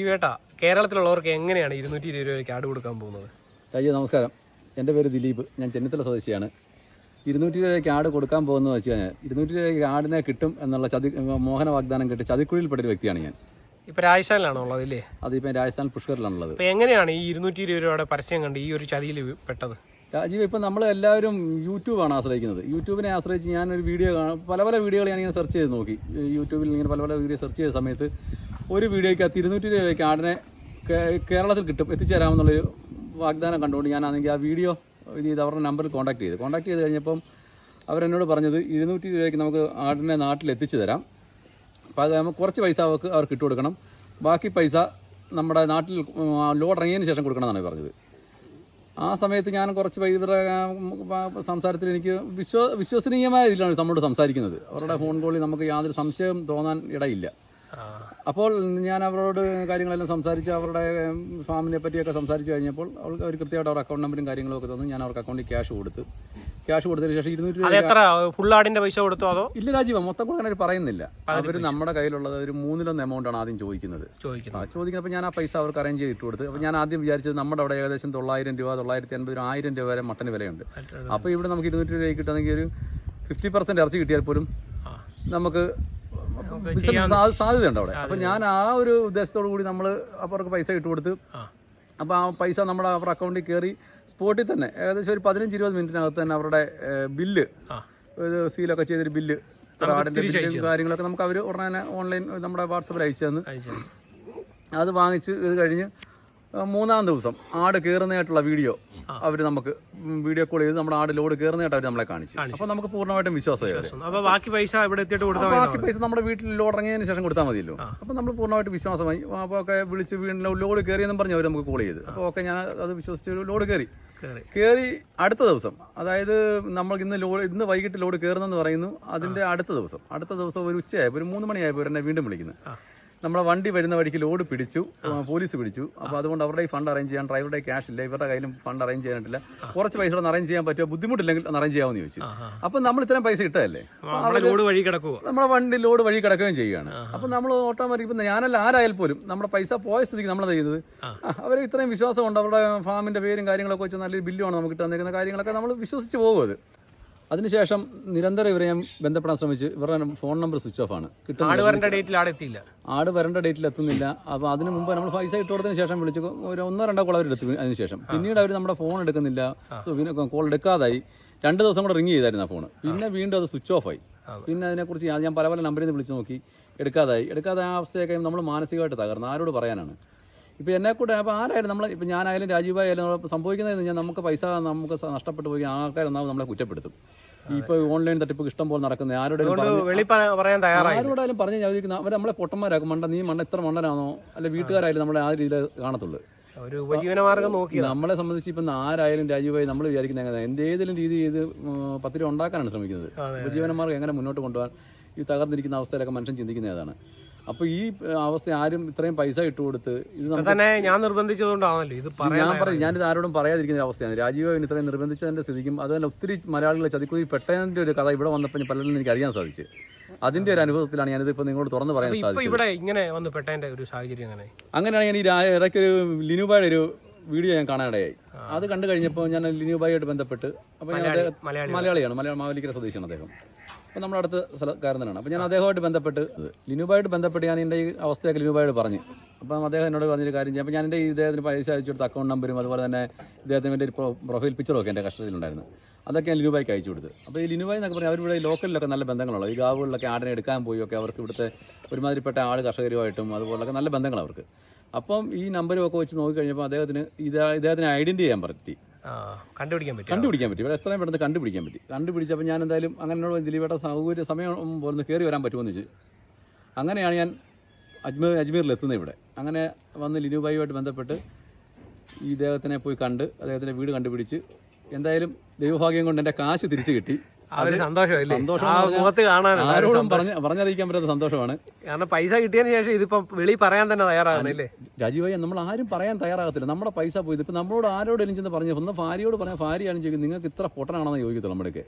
ദിലീപേട്ടാ കേരളത്തിലുള്ളവർക്ക് എങ്ങനെയാണ് ഇരുന്നൂറ്റി ഇരുപത് രൂപയ്ക്ക് ആട് കൊടുക്കാൻ പോകുന്നത്? അയ്യോ നമസ്കാരം. എന്റെ പേര് ദിലീപ്. ഞാൻ ചെന്നിത്തല സ്വദേശിയാണ്. ഇരുന്നൂറ്റി രൂപയ്ക്ക് ആട് കൊടുക്കാൻ പോകുന്നത് വെച്ച് കഴിഞ്ഞാൽ ഇരുന്നൂറ്റി രൂപയ്ക്ക് ആടിനെ കിട്ടും എന്നുള്ള ചതി മോഹന വാഗ്ദാനം കിട്ടി ചതിക്കുഴിയിൽപ്പെട്ട ഒരു വ്യക്തിയാണ് ഞാൻ. ഇപ്പൊ രാജസ്ഥാനിലാണോ ഉള്ളത് ഇല്ലേ? അതിപ്പോ രാജസ്ഥാൻ പുഷ്കറിലാണുള്ളത്. അപ്പൊ എങ്ങനെയാണ് ഈ ഇരുന്നൂറ്റി ഇരുപത് രൂപയുടെ പരസ്യം കണ്ട് ഈ ഒരു ചതിയിൽ പെട്ടത്? രാജീവ് ഇപ്പം നമ്മൾ എല്ലാവരും യൂട്യൂബാണ് ആശ്രയിക്കുന്നത്. യൂട്യൂബിനെ ആശ്രയിച്ച് ഞാനൊരു വീഡിയോ കാണാം പല പല വീഡിയോകൾ ഞാനിങ്ങനെ സെർച്ച് ചെയ്ത് നോക്കി. യൂട്യൂബിൽ ഇങ്ങനെ പല പല വീഡിയോ സെർച്ച് ചെയ്ത സമയത്ത് ഒരു വീഡിയോയ്ക്കകത്ത് ഇരുന്നൂറ്റി രൂപയ്ക്ക് ആടിനെ കേരളത്തിൽ കിട്ടും എത്തിച്ചേരാമെന്നുള്ളൊരു വാഗ്ദാനം കണ്ടുകൊണ്ട് ഞാനാണെങ്കിൽ ആ വീഡിയോ ഇത് ചെയ്ത് അവരുടെ നമ്പറിൽ കോൺടാക്ട് ചെയ്തു. കോൺടാക്ട് ചെയ്ത് കഴിഞ്ഞപ്പം അവരെന്നോട് പറഞ്ഞത് ഇരുന്നൂറ്റി രൂപയ്ക്ക് നമുക്ക് ആടിനെ നാട്ടിൽ എത്തിച്ചു തരാം. അപ്പോൾ അത് നമുക്ക് കുറച്ച് പൈസ അവർക്ക് അവർക്ക് ഇട്ട് കൊടുക്കണം. ബാക്കി പൈസ നമ്മുടെ നാട്ടിൽ ലോഡ് ഇറങ്ങിയതിന് ശേഷം കൊടുക്കണമെന്നാണ് പറഞ്ഞത്. ആ സമയത്ത് ഞാൻ കുറച്ച് ഇവരുടെ സംസാരത്തിൽ എനിക്ക് വിശ്വ വിശ്വസനീയമായ ഇതിലാണ് നമ്മളോട് സംസാരിക്കുന്നത്. അവരുടെ ഫോൺ കോളിൽ നമുക്ക് യാതൊരു സംശയം തോന്നാൻ ഇടയില്ല. അപ്പോൾ ഞാൻ അവരോട് കാര്യങ്ങളെല്ലാം സംസാരിച്ച് അവരുടെ ഫാമിനെ പറ്റിയൊക്കെ സംസാരിച്ച് കഴിഞ്ഞപ്പോൾ അവർക്ക് അവർ കൃത്യമായിട്ട് അവരുടെ അക്കൗണ്ട് നമ്പറും കാര്യങ്ങളൊക്കെ തന്നു. ഞാൻ അവർക്ക് അക്കൗണ്ടിൽ ക്യാഷ് കൊടുത്ത്. ക്യാഷ് കൊടുത്തതിന് ശേഷം ഇരുന്നൂറ്റി ഫുൾ ആടിന്റെ പൈസ കൊടുത്തോ അതോ? ഇല്ല രാജീവ മൊത്തം കൊടുക്കാൻ അവർ പറയുന്നില്ല. അവർ നമ്മുടെ കയ്യിലുള്ളത് ഒരു മൂന്നിലൊന്ന് ആണ് ആദ്യം ചോദിക്കുന്നത്. ചോദിക്കുന്നത്. ആ ചോദിക്കുന്നപ്പോൾ ഞാൻ ആ പൈസ അവർക്ക് അറേഞ്ച് ചെയ്ത് ഇട്ട് കൊടുത്ത്. അപ്പോൾ ഞാൻ ആദ്യം വിചാരിച്ചത് നമ്മുടെ അവിടെ ഏകദേശം തൊള്ളായിരം രൂപ തൊള്ളായിരത്തി അൻപത് ആയിരം രൂപ വരെ മട്ടൻ വിലയുണ്ട്. അപ്പോൾ ഇവിടെ നമുക്ക് ഇരുന്നൂറ്റി രൂപ കിട്ടുകയാണെങ്കിൽ ഒരു ഫിഫ്റ്റി പെർസെന്റ് ഇറച്ചി കിട്ടിയാൽ പോലും നമുക്ക് സാധ്യതയുണ്ട് അവിടെ. അപ്പൊ ഞാൻ ആ ഒരു ഉദ്ദേശത്തോടു കൂടി നമ്മൾ അവർക്ക് പൈസ ഇട്ട് കൊടുത്ത് ആ. അപ്പോൾ ആ പൈസ നമ്മുടെ അവരുടെ അക്കൗണ്ടിൽ കയറി സ്പോട്ടിൽ തന്നെ ഏകദേശം ഒരു പതിനഞ്ച് ഇരുപത് മിനിറ്റിനകത്ത് തന്നെ അവരുടെ ബില്ല് സീലൊക്കെ ചെയ്തൊരു ബില്ല് ആടിന്റെ കാര്യങ്ങളൊക്കെ നമുക്ക് അവർ ഉടനെ തന്നെ ഓൺലൈൻ നമ്മുടെ വാട്സപ്പിൽ അയച്ചു തന്നു. അത് വാങ്ങിച്ച് ഇത് കഴിഞ്ഞ് മൂന്നാം ദിവസം ആട് കയറുന്നതായിട്ടുള്ള വീഡിയോ അവർ നമുക്ക് വീഡിയോ കോൾ ചെയ്ത് നമ്മുടെ ആട് ലോഡ് കയറുന്നതായിട്ട് അവർ നമ്മളെ കാണിച്ചു. അപ്പൊ നമുക്ക് പൂർണമായിട്ടും വിശ്വാസമായി ബാക്കി പൈസ ഇവിടെ എത്തിയിട്ട് കൊടുത്താൽ ബാക്കി പൈസ നമ്മുടെ വീട്ടിൽ ലോഡ് ഇറങ്ങിയതിന് ശേഷം കൊടുത്താൽ മതിയല്ലോ. അപ്പൊ നമ്മൾ പൂർണമായിട്ട് വിശ്വാസമായി. അപ്പോൾ ഒക്കെ വിളിച്ച് വീണ്ടും ലോഡ് കയറിയെന്നും പറഞ്ഞു അവർ നമുക്ക് കോൾ ചെയ്ത്. അപ്പോൾ ഒക്കെ ഞാൻ അത് വിശ്വസിച്ച് ലോഡ് കയറി കയറി അടുത്ത ദിവസം അതായത് നമ്മൾ ഇന്ന് ലോഡ് ഇന്ന് വൈകിട്ട് ലോഡ് കയറുന്നെന്ന് പറയുന്നു. അതിന്റെ അടുത്ത ദിവസം അടുത്ത ദിവസം ഒരു ഉച്ചയായപ്പോൾ ഒരു മൂന്ന് മണിയായപ്പോൾ എന്നെ വീണ്ടും വിളിക്കുന്നു. നമ്മളെ വണ്ടി വരുന്ന വഴിക്ക് ലോഡ് പിടിച്ചു പോലീസ് പിടിച്ചു. അപ്പോൾ അതുകൊണ്ട് അവരുടെ ഈ ഫണ്ട് അറേഞ്ച് ചെയ്യാൻ ഡ്രൈവറുടെ ക്യാഷ് ഇല്ല. ഇവരുടെ കയ്യിലും ഫണ്ട് അറേഞ്ച് ചെയ്യാനിട്ടില്ല കുറച്ച് പൈസ ഒന്ന് അറേഞ്ച് ചെയ്യാൻ പറ്റുമോ? ബുദ്ധിമുട്ടില്ലെങ്കിൽ അറേഞ്ച് ചെയ്യാമെന്ന് ചോദിച്ചു. അപ്പം നമ്മൾ ഇത്രയും പൈസ ഇട്ടതല്ലേ? ലോഡ് വഴി കിടക്കുക. നമ്മുടെ വണ്ടി ലോഡ് വഴി കിടക്കുകയും ചെയ്യുകയാണ്. അപ്പം നമ്മൾ ഓട്ടോമാറ്റിക് ഇപ്പം ഞാനല്ല ആരായാൽ പോലും നമ്മുടെ പൈസ പോയ സ്ഥിതിക്ക് നമ്മൾ ചെയ്യുന്നത്? അവർ ഇത്രയും വിശ്വാസമുണ്ട്. അവരുടെ ഫാമിന്റെ പേരും കാര്യങ്ങളൊക്കെ വെച്ച് നല്ലൊരു ബില്ലുമാണ് നമുക്ക് കിട്ടാൻ തന്നിരിക്കുന്ന കാര്യങ്ങളൊക്കെ നമ്മൾ വിശ്വസിച്ച് പോകും അത്. അതിനുശേഷം നിരന്തരം ഇവരെ ഞാൻ ബന്ധപ്പെടാൻ ശ്രമിച്ചു. ഇവരുടെ ഫോൺ നമ്പർ സ്വിച്ച് ഓഫ് ആണ്. ആട് വരേണ്ട ഡേറ്റിൽ ആട് എത്തിയില്ല. ആട് വരേണ്ട ഡേറ്റിൽ എത്തുന്നില്ല. അപ്പോൾ അതിന് മുമ്പ് നമ്മൾ പൈസ ഇട്ട് കൊടുത്തതിന് ശേഷം വിളിച്ചു. ഒരു ഒന്നോ രണ്ടോ കോൾ അവർ എടുത്തു അതിന് ശേഷം പിന്നീട് അവർ നമ്മുടെ ഫോൺ എടുക്കുന്നില്ല. പിന്നെ കോൾ എടുക്കാതായി. രണ്ട് ദിവസം കൂടെ റിങ് ചെയ്തായിരുന്നു ആ ഫോൺ പിന്നെ വീണ്ടും അത് സ്വിച്ച് ഓഫ് ആയി. പിന്നെ അതിനെക്കുറിച്ച് ഞാൻ- ഞാൻ പല പല നമ്പറിൽ നിന്ന് വിളിച്ച് നോക്കി. എടുക്കാതായി. എടുക്കാതെ ആ അവസ്ഥയൊക്കെ നമ്മൾ മാനസികമായിട്ട് തകർന്നു. ആരോട് പറയാനാണ്? ഇപ്പോൾ എന്നെ കൂടെ അപ്പോൾ ആരായാലും നമ്മൾ ഇപ്പോൾ ഞാനായാലും രാജീവായാലും സംഭവിക്കുന്നത് ഞാൻ നമുക്ക് പൈസ നമുക്ക് നഷ്ടപ്പെട്ട് പോയി ആൾക്കാരൊന്നാമത് നമ്മളെ കുറ്റപ്പെടുത്തും. ഇപ്പോൾ ഓൺലൈൻ തട്ടിപ്പ് ഇഷ്ടം പോലെ നടക്കുന്നത് ആരോടും ആരോടായാലും പറഞ്ഞ് ചോദിക്കുന്ന അവർ നമ്മളെ പൊട്ടന്മാരാക്കും. മണ്ട നീ മണ്ട ഇത്ര മണ്ടനാണോ? അല്ലെ വീട്ടുകാരായാലും നമ്മളെ ആ രീതിയിൽ കാണത്തുള്ളൂ. ഒരു ഉപജീവന മാർഗം നോക്കി നമ്മളെ സംബന്ധിച്ച് ഇപ്പം ആരായാലും രാജീവായി നമ്മൾ വിചാരിക്കുന്ന എങ്ങനെ എന്തെങ്കിലും രീതി ചെയ്ത് പത്ത് രൂപ ഉണ്ടാക്കാനാണ് ശ്രമിക്കുന്നത്. ഉപജീവനമാർഗം എങ്ങനെ മുന്നോട്ട് കൊണ്ടുപോകാൻ ഈ തകർന്നിരിക്കുന്ന അവസ്ഥയിലൊക്കെ മനുഷ്യൻ ചിന്തിക്കുന്ന ഏതാണ്? അപ്പോൾ ഈ അവസ്ഥ ആരും ഇത്രയും പൈസ ഇട്ട് കൊടുത്ത് ഇത് തന്നെ ഞാൻ നിർബന്ധിച്ചതുകൊണ്ടാണല്ലോ ഇത് ഞാൻ പറയും ഞാനിത് ആരോടും പറയാതിരിക്കുന്ന ഒരു അവസ്ഥയാണ്. രാജീവ് ഇത്രയും നിർബന്ധിച്ചതിന്റെ സ്ഥിതിക്കും അതുപോലെ ഒത്തിരി മലയാളികളെ ചതിക്കുതി പെട്ടതിന്റെ ഒരു കഥ ഇവിടെ വന്നപ്പോൾ പലരും എനിക്ക് അറിയാൻ സാധിച്ചു. അതിന്റെ ഒരു അനുഭവത്തിലാണ് ഞാനിത് ഇപ്പൊ നിങ്ങളോട് തുറന്ന് പറയാൻ സാധിച്ചത്. ഇവിടെ ഇങ്ങനെ വന്ന് പെട്ടതിന്റെ ഒരു സാഹചര്യം അങ്ങനെ അങ്ങനെയാണ് ഞാൻ ഈ ഇടയ്ക്ക് ഒരു ലിനുബായുടെ ഒരു വീഡിയോ ഞാൻ കാണാനിടയായി. അത് കണ്ടു കഴിഞ്ഞപ്പോൾ ഞാൻ ലിനുബായിട്ട് ബന്ധപ്പെട്ട് അപ്പോൾ ഞാൻ മലയാളിയാണ് മലയാള മാവലിക്കര സ്വദേശിയാണ് അദ്ദേഹം. അപ്പോൾ നമ്മുടെ അടുത്ത തന്നെയാണ് അപ്പോൾ ഞാൻ അദ്ദേഹമായിട്ട് ബന്ധപ്പെട്ട് ലിനുബായിട്ട് ബന്ധപ്പെട്ട് ഞാൻ എന്റെ ഈ അവസ്ഥയൊക്കെ ലിനുബായിട്ട് പറഞ്ഞു. അപ്പം അദ്ദേഹം എന്നോട് പറഞ്ഞൊരു കാര്യം ചെയ്യാം. അപ്പോൾ ഞാൻ എന്റെ ഈ ഇദ്ദേഹത്തിന് പൈസ അയച്ചു കൊടുത്ത അക്കൗണ്ട് നമ്പറും അതുപോലെ തന്നെ ഇദ്ദേഹത്തിന് വേണ്ടി ഒരു പ്രൊഫൈൽ പിക്ചറും ഒക്കെ എന്റെ കസ്റ്റഡിയിലുണ്ടായിരുന്നു. അതൊക്കെ ഞാൻ ലിനുബായിക്ക് അയച്ചു കൊടുത്തു. അപ്പോൾ ഈ ലിനുബായി എന്നൊക്കെ പറഞ്ഞാൽ അവരിവിടെ ലോക്കലിലൊക്കെ നല്ല ബന്ധങ്ങളുള്ള ഈ ഗാവുകളിലൊക്കെ ആടിനെ എടുക്കാൻ പോയി ഒക്കെ അവർക്ക് ഇവിടുത്തെ ഒരുമാതിരിപ്പെട്ട ആട് കർഷകരുമായിട്ടും അതുപോലൊക്കെ നല്ല ബന്ധങ്ങൾ അവർക്ക്. അപ്പം ഈ നമ്പരും ഒക്കെ വെച്ച് നോക്കിക്കഴിഞ്ഞപ്പോൾ അദ്ദേഹത്തിന് ഇത് ഇദ്ദേഹത്തിന് ഐഡന്റി ചെയ്യാൻ പറ്റി. കണ്ടുപിടിക്കാൻ പറ്റും. കണ്ടുപിടിക്കാൻ എത്രയും പെട്ടെന്ന് കണ്ടുപിടിക്കാൻ പറ്റി. കണ്ടുപിടിച്ചപ്പോൾ ഞാൻ എന്തായാലും അങ്ങനെ ദിലീപേട്ട സൗകര്യ സമയം പോലെ കയറി വരാൻ പറ്റുമെന്ന് വെച്ച് അങ്ങനെയാണ് ഞാൻ അജ്മീർ അജ്മീറിൽ എത്തുന്നത് ഇവിടെ. അങ്ങനെ വന്ന് ലിനുബായിയുമായിട്ട് ബന്ധപ്പെട്ട് ഈ ഇദ്ദേഹത്തിനെ പോയി കണ്ട് അദ്ദേഹത്തിന്റെ വീട് കണ്ടുപിടിച്ച് എന്തായാലും ദൈവഭാഗ്യം കൊണ്ട് എന്റെ കാശ് തിരിച്ചു കിട്ടി. ആരോടും പറഞ്ഞറിയിക്കാൻ പറ്റാത്ത സന്തോഷമാണ്. കാരണം പൈസ കിട്ടിയതിന് ശേഷം ഇതിപ്പോ വെളി പറയാൻ തന്നെ തയ്യാറാകുന്നില്ലേ? രാജീവായി നമ്മൾ ആരും പറയാൻ തയ്യാറാകത്തില്ല. നമ്മുടെ പൈസ പോയി. ഇതിപ്പോ നമ്മളോട് ആരോടെങ്കിലും ചെന്ന് പറഞ്ഞു ഒന്ന് ഭാര്യയോട് പറഞ്ഞ ഭാര്യയാണ് ചോദിക്കുന്നത് നിങ്ങൾക്ക് ഇത്ര പൊട്ടനാണെന്ന് ചോദിക്കത്തുള്ളൂ നമ്മുടെയൊക്കെ.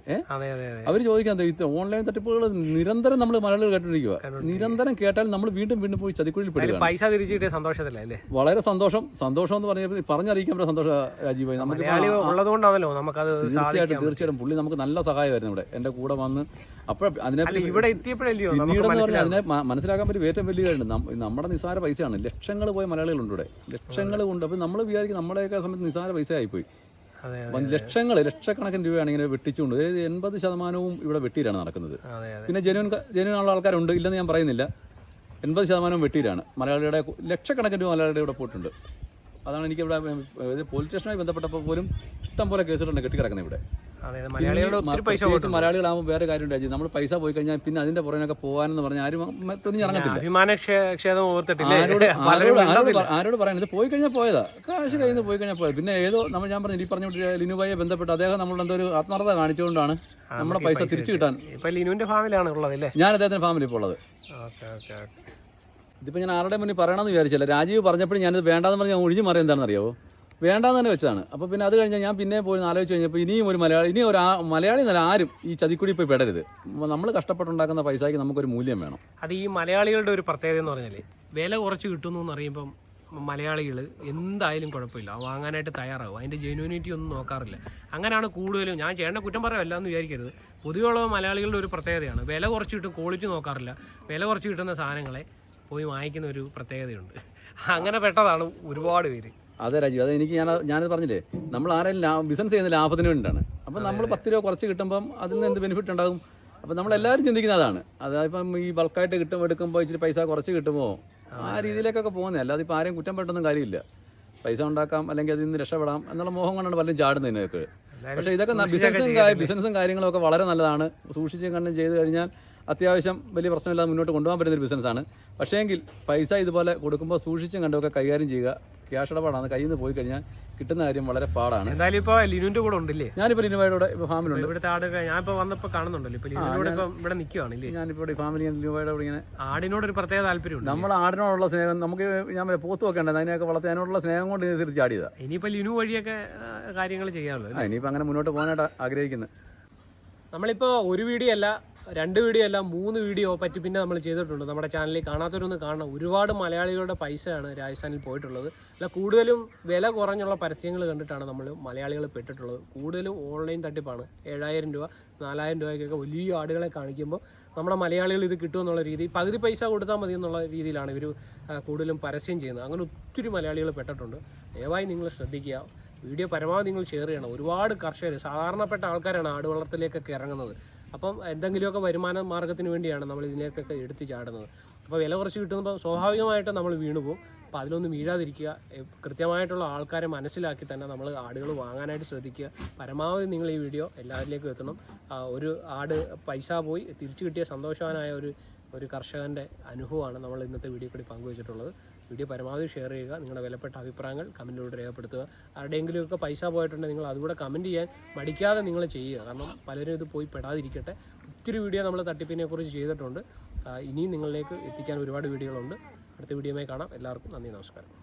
അവർ ചോദിക്കാൻ ഇത് ഓൺലൈൻ തട്ടിപ്പുകൾ നിരന്തരം നമ്മൾ മലയാളികൾ കേട്ടിരിക്കുക നിരന്തരം കേട്ടാൽ നമ്മൾ വീണ്ടും വീണ്ടും പോയി ചതിക്കുഴിയിൽ പെടുക പൈസ തിരിച്ചു കിട്ടിയ സന്തോഷത്തില്ല വളരെ സന്തോഷം. സന്തോഷം എന്ന് പറഞ്ഞാൽ പറഞ്ഞറിയിക്കാൻ പറ്റുന്ന സന്തോഷം രാജീവായി നമുക്ക് തീർച്ചയായിട്ടും തീർച്ചയായിട്ടും പുള്ളി നമുക്ക് നല്ല സഹായമായിരുന്നു. ഇവിടെ. എന്റെ കൂടെ വന്ന് അപ്പോൾ അതിനെ ഇവിടെ എത്തിയപ്പോഴല്ലയോ അതിനെ മനസ്സിലാക്കാൻ പറ്റിയ ഏറ്റവും വലിയ കാര്യം നമ്മുടെ നിസാര പൈസയാണ്. ലക്ഷങ്ങൾ പോയ മലയാളികളുണ്ട് ഇവിടെ. ലക്ഷങ്ങൾ കൊണ്ട് അപ്പൊ നമ്മൾ വിചാരിക്കും നമ്മളെയൊക്കെ സമയത്ത് നിസാര പൈസ ആയിപ്പോയി. ലക്ഷങ്ങൾ ലക്ഷക്കണക്കിന് രൂപയാണ് ഇങ്ങനെ വെട്ടിച്ചുകൊണ്ട് അതായത് എൺപത് ശതമാനവും ഇവിടെ വെട്ടിയിലാണ് നടക്കുന്നത്. പിന്നെ ജനുവൻ ജനുവൻ ഉള്ള ആൾക്കാരുണ്ട് ഇല്ലെന്ന് ഞാൻ പറയുന്നില്ല. എൺപത് ശതമാനം വെട്ടിയിലാണ് മലയാളിയുടെ ലക്ഷക്കണക്കിന് രൂപ മലയാളിയുടെ ഇവിടെ പോയിട്ടുണ്ട്. അതാണ് എനിക്ക് ഇവിടെ പോലീസ് സ്റ്റേഷനുമായി ബന്ധപ്പെട്ടപ്പോൾ പോലും ഇഷ്ടം പോലെ കേസുകളുണ്ട് കെട്ടിക്കിടക്കുന്നത് ഇവിടെ. മലയാളികളുടെ ഒത്തിരി പൈസ മലയാളികളാകുമ്പോൾ വേറെ കാര്യം രാജ്യം നമ്മൾ പൈസ പോയി കഴിഞ്ഞാൽ പിന്നെ അതിന്റെ പുറകിനൊക്കെ പോകാനെന്ന് പറഞ്ഞാൽ ആരും തുനിഞ്ഞിറങ്ങത്തില്ല. ക്ഷേ- ആരോട് പലരും ആരോട് ആരോട് മിണ്ടത്തില്ല. പ- ആരോട് പറയാൻ ഇത് പോയി കഴിഞ്ഞാൽ പോയതാ. കാശ് നിന്ന് പോയി കഴിഞ്ഞാൽ പോയത്. പിന്നെ ഏതോ നമ്മൾ ഞാൻ പറഞ്ഞു ഈ പറഞ്ഞ ലിനുവായി ബന്ധപ്പെട്ട് അദ്ദേഹം നമ്മളോട് എന്തോ ഒരു ആത്മാർത്ഥത കാണിച്ചുകൊണ്ടാണ് നമ്മുടെ പൈസ തിരിച്ചു കിട്ടാൻ. ലിനുവിന്റെ ഫാമിലാണ് ഉള്ളത് ഞാൻ അദ്ദേഹത്തിന്റെ ഫാമിലി ഇപ്പോൾ ഉള്ളത്. ഇതിപ്പോ ഞാൻ ആരുടെ മുന്നിൽ പറയണമെന്ന് വിചാരിച്ചില്ല. രാജീവ് പറഞ്ഞപ്പോഴും ഞാനിത് വേണ്ടാന്ന് പറഞ്ഞ് ഞാൻ ഒഴിഞ്ഞു മാറി എന്താണെന്ന് അറിയാവോ? വേണ്ടാന്ന് തന്നെ വെച്ചതാണ്. അപ്പോൾ പിന്നെ അത് കഴിഞ്ഞാൽ ഞാൻ പിന്നെ പോയി ആലോചിച്ച് കഴിഞ്ഞപ്പോൾ ഇനിയും ഒരു മലയാളി ഇനിയും ഒരു മലയാളി നല്ല ആരും ഈ ചതിക്കുടി പോയി പെടരുത്. നമ്മൾ കഷ്ടപ്പെട്ടുണ്ടാക്കുന്ന പൈസയ്ക്ക് നമുക്കൊരു മൂല്യം വേണം. അത് ഈ മലയാളികളുടെ ഒരു പ്രത്യേകത എന്ന് പറഞ്ഞാൽ വില കുറച്ച് കിട്ടുന്നു എന്ന് പറയുമ്പം മലയാളികൾ എന്തായാലും കുഴപ്പമില്ല. വാങ്ങാനായിട്ട് തയ്യാറാവും. അതിന്റെ ജെന്യൂനിറ്റി ഒന്നും നോക്കാറില്ല. അങ്ങനെയാണ് കൂടുതലും ഞാൻ ചേട്ടനെ കുറ്റം പറയാമല്ല എന്ന് വിചാരിക്കരുത്. പൊതുവെയുള്ള മലയാളികളുടെ ഒരു പ്രത്യേകതയാണ്. വില കുറച്ച് കിട്ടും ക്വാളിറ്റി നോക്കാറില്ല. വില കുറച്ച് കിട്ടുന്ന സാധനങ്ങളെ പോയി വാങ്ങിക്കുന്ന ഒരു പ്രത്യേകതയുണ്ട്. അങ്ങനെ പെട്ടതാണ് ഒരുപാട് പേര്. അതെ രാജീവ് അത് എനിക്ക് ഞാൻ ഞാനത് പറഞ്ഞില്ലേ? നമ്മൾ ആരെങ്കിലും ബിസിനസ് ചെയ്യുന്ന ലാഭത്തിന് വേണ്ടിയിട്ടാണ്. അപ്പം നമ്മൾ പത്ത് രൂപ കുറച്ച് കിട്ടുമ്പം അതിൽ നിന്ന് എന്ത് ബെനിഫിറ്റ് ഉണ്ടാകും? അപ്പം നമ്മൾ എല്ലാവരും ചിന്തിക്കുന്ന അതാണ്. അതായപ്പം ഈ ബൾക്കായിട്ട് കിട്ടുമ്പോൾ എടുക്കുമ്പോൾ ഇച്ചിരി പൈസ കുറച്ച് കിട്ടുമോ? ആ രീതിയിലേക്കൊക്കെ പോകുന്നത് അല്ലാതെ ഇപ്പോൾ ആരെയും കുറ്റം പെട്ടൊന്നും കാര്യമില്ല. പൈസ ഉണ്ടാക്കാം അല്ലെങ്കിൽ അതിൽ നിന്ന് രക്ഷപ്പെടാം എന്നുള്ള മോഹം കൊണ്ടാണ് പലരും ചാടുന്നത് ഇതിനൊക്കെ പക്ഷേ ഇതൊക്കെ ബിസിനസ്സും ബിസിനസ്സും കാര്യങ്ങളൊക്കെ വളരെ നല്ലതാണ്. സൂക്ഷിച്ചും കണ്ടും ചെയ്ത് കഴിഞ്ഞാൽ അത്യാവശ്യം വലിയ പ്രശ്നമില്ലാതെ മുന്നോട്ട് കൊണ്ടുപോകാൻ പറ്റുന്ന ഒരു ബിസിനസ്സാണ് പക്ഷേങ്കിൽ പൈസ ഇതുപോലെ കൊടുക്കുമ്പോൾ സൂക്ഷിച്ചും കണ്ടുമൊക്കെ കൈകാര്യം ചെയ്യുക ക്യാഷ് ഇടപാടാണ്. കയ്യിൽ നിന്ന് പോയി കഴിഞ്ഞാൽ കിട്ടുന്ന കാര്യം വളരെ പാടാണ്. എന്തായാലും ഇപ്പൊ ലിനുവിന്റെ കൂടെ ഉണ്ടല്ലേ? ഞാനിപ്പോൾ ലിനുവയുടെ ഫാമിലുണ്ട് ഇവിടുത്തെ ആട് ഞാൻ ഇപ്പൊ വന്നപ്പോ കാണുന്നുണ്ടല്ലോ. ഇപ്പൊ ഇപ്പൊ ഇവിടെ ഈ ഫാമിലി ലിനുവായിട്ട് ഇങ്ങനെ ആടിനോട് ഒരു പ്രത്യേക താല്പര്യം നമ്മൾ ആടിനോടുള്ള സ്നേഹം നമുക്ക് ഞാൻ പോത്ത് ഒക്കെ ഉണ്ട് അതിനെയൊക്കെ വളർത്തി അതിനോടുള്ള സ്നേഹം കൊണ്ട് ഇത് ആടിയതാ. ഇനിയിപ്പോ ലിനു വഴിയൊക്കെ കാര്യങ്ങൾ ചെയ്യാനുള്ളത് ഇനിയിപ്പോ അങ്ങനെ മുന്നോട്ട് പോകാനായിട്ട് ആഗ്രഹിക്കുന്നത് നമ്മളിപ്പോ ഒരു വീഡിയോ അല്ല രണ്ട് വീഡിയോ അല്ല മൂന്ന് വീഡിയോ പറ്റി പിന്നെ നമ്മൾ ചെയ്തിട്ടുണ്ട്. നമ്മുടെ ചാനലിൽ കാണാത്തവരൊന്ന് കാണണം. ഒരുപാട് മലയാളികളുടെ പൈസയാണ് രാജസ്ഥാനിൽ പോയിട്ടുള്ളത്. അല്ല കൂടുതലും വില കുറഞ്ഞുള്ള പരസ്യങ്ങൾ കണ്ടിട്ടാണ് നമ്മൾ മലയാളികൾ പെട്ടിട്ടുള്ളത്. കൂടുതലും ഓൺലൈൻ തട്ടിപ്പാണ്. ഏഴായിരം രൂപ നാലായിരം രൂപയ്ക്കൊക്കെ വലിയ ആടുകളെ കാണിക്കുമ്പോൾ നമ്മുടെ മലയാളികൾ ഇത് കിട്ടുമെന്നുള്ള രീതി പകുതി പൈസ കൊടുത്താൽ മതി എന്നുള്ള രീതിയിലാണ് ഇവർ കൂടുതലും പരസ്യം ചെയ്യുന്നത്. അങ്ങനെ ഒത്തിരി മലയാളികൾ പെട്ടിട്ടുണ്ട്. ദയവായി നിങ്ങൾ ശ്രദ്ധിക്കുക. വീഡിയോ പരമാവധി നിങ്ങൾ ഷെയർ ചെയ്യണം. ഒരുപാട് കർഷകർ സാധാരണപ്പെട്ട ആൾക്കാരാണ് ആട് വളർത്തലേക്കൊക്കെ ഇറങ്ങുന്നത്. അപ്പം എന്തെങ്കിലുമൊക്കെ വരുമാന മാർഗത്തിന് വേണ്ടിയാണ് നമ്മൾ ഇതിലേക്കൊക്കെ എടുത്തു ചാടുന്നത്. അപ്പോൾ വില കുറച്ച് കിട്ടുമ്പോൾ സ്വാഭാവികമായിട്ടും നമ്മൾ വീണുപോകും അപ്പോൾ അതിലൊന്നും വീഴാതിരിക്കുക. കൃത്യമായിട്ടുള്ള ആൾക്കാരെ മനസ്സിലാക്കി തന്നെ നമ്മൾ ആടുകൾ വാങ്ങാനായിട്ട് ശ്രദ്ധിക്കുക. പരമാവധി നിങ്ങൾ ഈ വീഡിയോ എല്ലാവരിലേക്കും എത്തണം. ഒരു ആട് പൈസ പോയി തിരിച്ചു കിട്ടിയ സന്തോഷവാനായ ഒരു ഒരു കർഷകന്റെ അനുഭവമാണ് നമ്മൾ ഇന്നത്തെ വീഡിയോ കൂടി പങ്കുവച്ചിട്ടുള്ളത്. വീഡിയോ പരമാവധി ഷെയർ ചെയ്യുക നിങ്ങളുടെ വിലപ്പെട്ട അഭിപ്രായങ്ങൾ കമന്റിലൂടെ രേഖപ്പെടുത്തുക. ആരുടെയെങ്കിലുമൊക്കെ പൈസ പോയിട്ടുണ്ടെങ്കിൽ നിങ്ങൾ അതുകൂടെ കമന്റ് ചെയ്യാൻ മടിക്കാതെ നിങ്ങൾ ചെയ്യുക. കാരണം പലരും ഇത് പോയി പെടാതിരിക്കട്ടെ. ഒത്തിരി വീഡിയോ നമ്മൾ തട്ടിപ്പിനെ കുറിച്ച് ചെയ്തിട്ടുണ്ട് ഇനിയും നിങ്ങളിലേക്ക് എത്തിക്കാൻ ഒരുപാട് വീഡിയോകളുണ്ട്. അടുത്ത വീഡിയോയുമായി കാണാം. എല്ലാവർക്കും നന്ദി നമസ്കാരം.